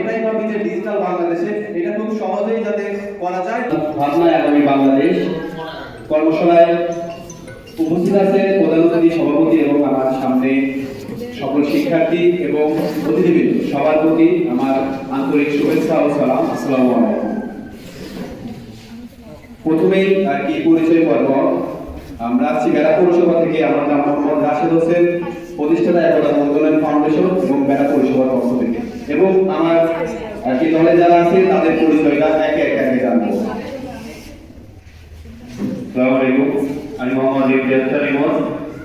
এটাই ভাবি যে ডিজিটাল বাংলাদেশে এটা খুব সহজেই যাতে করা যায়। ভাবনায় আগামী বাংলাদেশ কর্মশালায় উপস্থিত আছে প্রধান অতিথি, সভাপতি এবং আমার সামনে সকল শিক্ষার্থী এবং অতিথিবৃন্দ। সবার প্রতি আমার আন্তরিক শুভেচ্ছা ও সালাম। আসসালামু আলাইকুম। প্রথমেই আর কি পরিচয় পর্ব আমরা বেড়া পৌরসভা থেকে। আমার নাম মোহাম্মদ রাশেদ হোসেন। প্রতিষ্ঠাতা একতা মন্ত্রণালয় ফাউন্ডেশন এবং বেড়া পৌরসভার পক্ষ থেকে। এবং আমার কি দলে যারা আছে তাদের পরিচয়টা একে একে আমি জানব। আমি মোহাম্মদ ইমতিয়াজ ইমন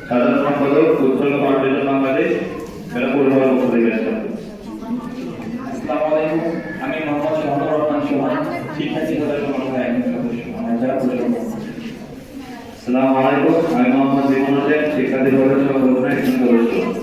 সাধারণ সম্পাদক ফাউন্ডেশন বাংলাদেশ আসলাম আমি মোহাম্মদ শহর রহমান সোহান একজন সদস্য পরিচালনা আসসালামু আলাইকুম। আমি মোহাম্মদ জীবন হোসেন শিক্ষার্থী একজন সদস্য।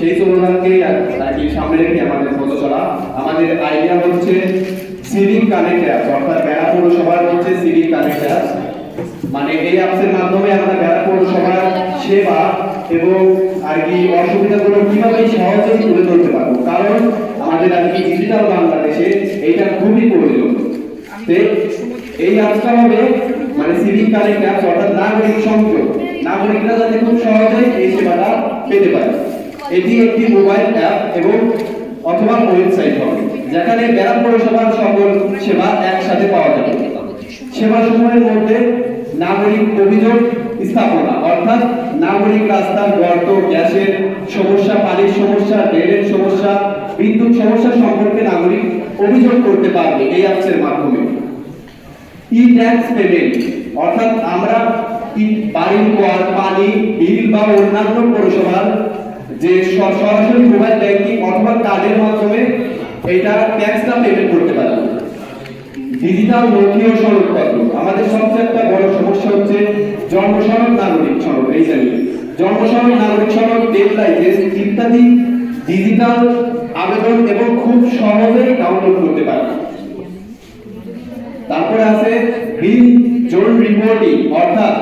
সেই তুলনাকে সামনে রেখে আমাদের পথ চলা। আমাদের আইডিয়া হচ্ছে সিভিক কানেক্ট অ্যাপ অর্থাৎ বেড়া পৌরসভার হচ্ছে সিভিক কানেক্ট অ্যাপ মানে এই অ্যাপসের মাধ্যমে আমরা বেড়া পৌরসভার সেবা এবং আর কি অসুবিধাগুলো কীভাবে সহজেই তুলে ধরতে পারব? কারণ আমাদের আর কি ডিজিটাল বাংলাদেশে এইটা খুবই প্রয়োজন। এই অ্যাপসটা হবে মানে সিভিক কানেক্ট অ্যাপস অর্থাৎ নাগরিক সংযোগ। নাগরিকরা যাতে খুব সহজেই এই সেবাটা পেতে পারে। এটি একটি মোবাইল অ্যাপ এবং অথবা ওয়েবসাইট হবে, যেখানে বেড়া পৌরসভার সকল সেবা একসাথে পাওয়া যাবে। সেবা সমূহের মধ্যে নাগরিক অভিযোগ স্থাপনা, অর্থাৎ নাগরিক রাস্তার গর্ত, গ্যাসের সমস্যা, পানির সমস্যা ড্রেনের সমস্যা, বিদ্যুৎ সমস্যা সম্পর্কে নাগরিক অভিযোগ করতে পারবে এই অ্যাপসের মাধ্যমে। ই ট্যাক্স পেমেন্ট অর্থাৎ আমরা বাড়ির কর, পানি, বিল বা অন্যান্য পৌরসভার যে সরাসরি মোবাইল ব্যাংকিং অথবা কার্ডের মাধ্যমে এটা ট্যাক্সটা পেমেন্ট করতে পারি। ডিজিটাল নথি ও সনদপত্র আমাদের সবচেয়ে একটা বড় সমস্যা হচ্ছে জন্ম সনদ নাগরিক সনদ এই জানি জন্ম সনদ নাগরিক সনদ ডেট লাইসেন্স ইত্যাদি ডিজিটাল আবেদন এবং খুব সহজেই ডাউনলোড করতে পারি। তারপরে আছে গ্রিন জোন রিপোর্টিং অর্থাৎ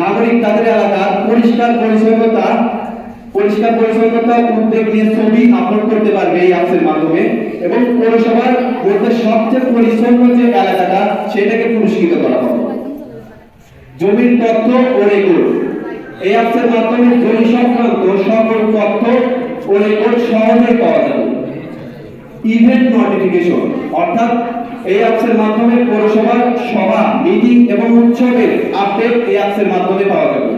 নাগরিক তাদের এলাকার পরিষ্কার পরিচ্ছন্নতা পরিষ্কার পরিচ্ছন্নতা উদ্যোগ নিয়ে ছবি আপলোড করতে পারবে এই অ্যাপসের মাধ্যমে এবং পৌরসভার মধ্যে সবচেয়ে পরিচ্ছন্ন যে এলাকাটা, সেটাকে পুরস্কৃত করা হবে। জমির তথ্য ও রেকর্ড এই অ্যাপসের মাধ্যমে জমি সংক্রান্ত সকল তথ্য ও রেকর্ড সহজেই পাওয়া যাবে। ইভেন্ট নোটিফিকেশন অর্থাৎ এই অ্যাপসের মাধ্যমে পৌরসভার সভা মিটিং এবং উৎসবের আপডেট এই অ্যাপসের মাধ্যমে পাওয়া যাবে।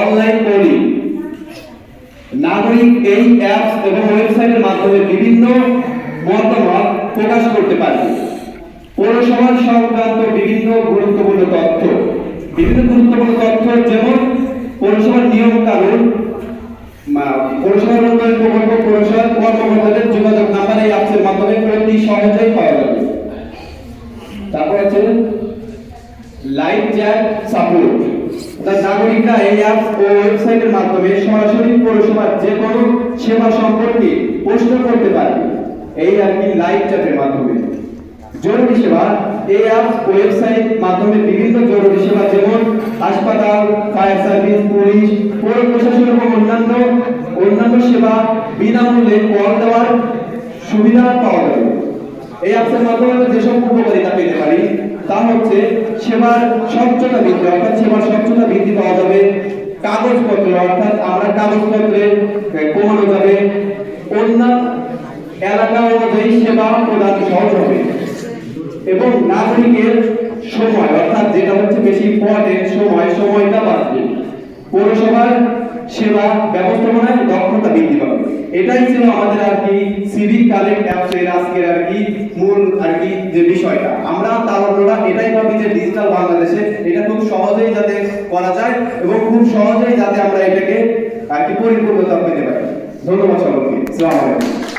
অনলাইন পোলিং নাগরিক এই অ্যাপস এবং ওয়েবসাইটের মাধ্যমে বিভিন্ন মতামত প্রকাশ করতে পারবে পৌরসভার সংক্রান্ত বিভিন্ন গুরুত্বপূর্ণ তথ্য। বিভিন্ন গুরুত্বপূর্ণ তথ্য যেমন পৌরসভার নিয়ম কানুন পৌরসভার উন্নয়ন প্রকল্প, পৌরসভার কর্মকর্তাদের যোগাযোগ নাম্বার এই অ্যাপসের মাধ্যমে অতি সহজেই পাওয়া যাবে। তারপর আছে লাইভ চ্যাট অর্থাৎ নাগরিকরা এই অ্যাপ ও ওয়েবসাইটের মাধ্যমে সরাসরি পৌরসভার যে কোনো সেবা সম্পর্কে প্রশ্ন করতে পারবে এই আর কি লাইভ চ্যাটের মাধ্যমে। জরুরি সেবা, এই অ্যাপ ওয়েবসাইট মাধ্যমে বিভিন্ন জরুরি সেবা যেমন হাসপাতাল, ফায়ার সার্ভিস, পুলিশ, পৌর প্রশাসন এবং অন্যান্য অন্যান্য সেবা বিনামূল্যে কল দেওয়ার সুবিধা পাওয়া যাবে। এই অ্যাপসের মাধ্যমে আমরা যেসব উপকারিতা পেতে পারি তা হচ্ছে সেবার স্বচ্ছতা বৃদ্ধি, অর্থাৎ সেবার স্বচ্ছতা বৃদ্ধি পাওয়া যাবে কাগজপত্র, অর্থাৎ আমরা কাগজপত্রে কমানো যাবে। অন্যান্য এলাকা অনুযায়ী সেবা প্রদান সহজ হবে। এবং নাগরিকের সময়, অর্থাৎ যেটা হচ্ছে বেশি ইম্পর্টেন্ট সময়, সময়টা বাঁচবে। পৌরসভার সেবা ব্যবস্থাপনায় দক্ষতা বৃদ্ধি পাবে। এটাই ছিল আমাদের আর কি সিভিক কালেক্ট অ্যাপসের আজকের আর কি মূল আর কি যে বিষয়টা, আমরা তারপরা এটাই ভাবি যে ডিজিটাল বাংলাদেশে এটা খুব সহজেই যাতে করা যায় এবং খুব সহজেই যাতে আমরা এটাকে আর কি পরিপূর্ণতা পেতে পারি। ধন্যবাদ সকলকে। আসসালামু আলাইকুম।